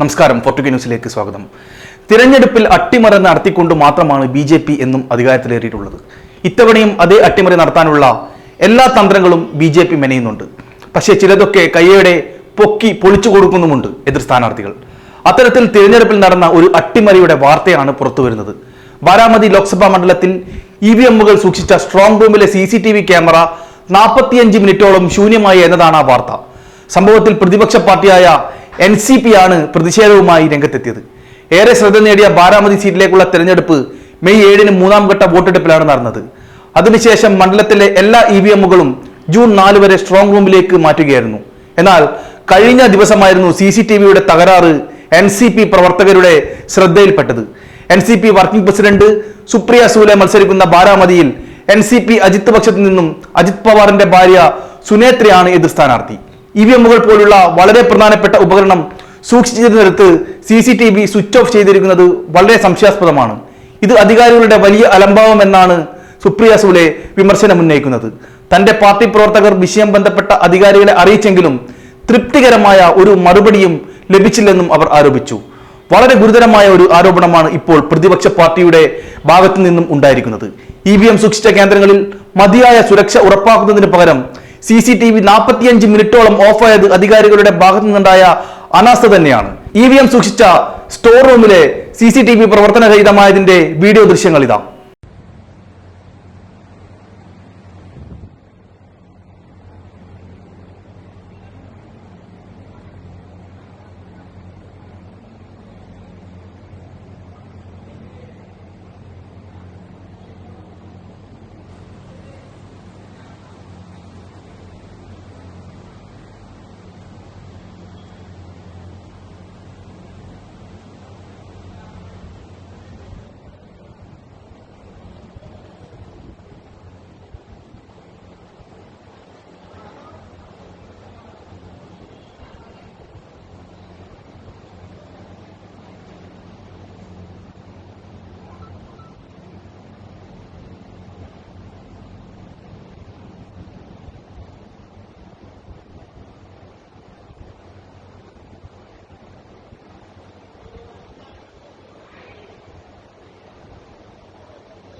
നമസ്കാരം ഫോർട്ടുഗ ന്യൂസിലേക്ക് സ്വാഗതം. തിരഞ്ഞെടുപ്പിൽ അട്ടിമറി നടത്തിക്കൊണ്ട് മാത്രമാണ് ബി ജെ പി എന്നും അധികാരത്തിലേറിയിട്ടുള്ളത്. ഇത്തവണയും അതേ അട്ടിമറി നടത്താനുള്ള എല്ലാ തന്ത്രങ്ങളും ബി ജെ പി മെനയുന്നുണ്ട്. പക്ഷേ ചിലതൊക്കെ കയ്യേടെ പൊക്കി പൊളിച്ചു കൊടുക്കുന്നുമുണ്ട് എതിർ സ്ഥാനാർത്ഥികൾ. അത്തരത്തിൽ തിരഞ്ഞെടുപ്പിൽ നടന്ന ഒരു അട്ടിമറിയുടെ വാർത്തയാണ് പുറത്തുവരുന്നത് ബാരാമതി ലോക്സഭാ മണ്ഡലത്തിൽ ഇ വി എമ്മുകൾ സൂക്ഷിച്ച സ്ട്രോങ് റൂമിലെ C C T V camera നാൽപ്പത്തിയഞ്ച് മിനിറ്റോളം ശൂന്യമായി എന്നതാണ് ആ വാർത്ത. സംഭവത്തിൽ പ്രതിപക്ഷ പാർട്ടിയായ എൻ സി പി ആണ് പ്രതിഷേധവുമായി രംഗത്തെത്തിയത്. ഏറെ ശ്രദ്ധ നേടിയ ബാരാമതി സീറ്റിലേക്കുള്ള തെരഞ്ഞെടുപ്പ് മെയ് ഏഴിന് മൂന്നാം ഘട്ട വോട്ടെടുപ്പിലാണ് നടന്നത്. അതിനുശേഷം മണ്ഡലത്തിലെ എല്ലാ ഇ വി എമ്മുകളും ജൂൺ നാല് വരെ സ്ട്രോങ് റൂമിലേക്ക് മാറ്റുകയായിരുന്നു. എന്നാൽ കഴിഞ്ഞ ദിവസമായിരുന്നു സി സി ടി വിയുടെ തകരാറ് എൻ സി പി പ്രവർത്തകരുടെ ശ്രദ്ധയിൽപ്പെട്ടത്. N C P working president Supriya Sule മത്സരിക്കുന്ന ബാരാമതിയിൽ എൻ സി പി അജിത് പക്ഷത്തു നിന്നും അജിത് പവാറിന്റെ ഭാര്യ സുനേത്രയാണ് എതിർ സ്ഥാനാർത്ഥി. ഇ വി എമ്മുകൾ പോലുള്ള വളരെ പ്രധാനപ്പെട്ട ഉപകരണം സൂക്ഷിച്ചിരുന്നിടത്ത് C C T V switch off ചെയ്തിരിക്കുന്നത് വളരെ സംശയാസ്പദമാണ്. ഇത് അധികാരികളുടെ വലിയ അലംഭാവം എന്നാണ് സുപ്രിയ സൂലെ വിമർശനം ഉന്നയിക്കുന്നത്. തന്റെ പാർട്ടി പ്രവർത്തകർ വിഷയം ബന്ധപ്പെട്ട അധികാരികളെ അറിയിച്ചെങ്കിലും തൃപ്തികരമായ ഒരു മറുപടിയും ലഭിച്ചില്ലെന്നും അവർ ആരോപിച്ചു. വളരെ ഗുരുതരമായ ഒരു ആരോപണമാണ് ഇപ്പോൾ പ്രതിപക്ഷ പാർട്ടിയുടെ ഭാഗത്തു നിന്നും ഉണ്ടായിരിക്കുന്നത്. ഇ വി എം സൂക്ഷിച്ച കേന്ദ്രങ്ങളിൽ മതിയായ സുരക്ഷ ഉറപ്പാക്കുന്നതിന് പകരം സി സി ടി വി നാൽപ്പത്തിയഞ്ച് മിനിറ്റോളം ഓഫായത് അധികാരികളുടെ ഭാഗത്തു നിന്നുണ്ടായ അനാസ്ഥ തന്നെയാണ്. ഇ വി എം സൂക്ഷിച്ച സ്റ്റോർ റൂമിലെ സി സി ടി വി പ്രവർത്തനരഹിതമായതിന്റെ വീഡിയോ ദൃശ്യങ്ങൾ ഇതാ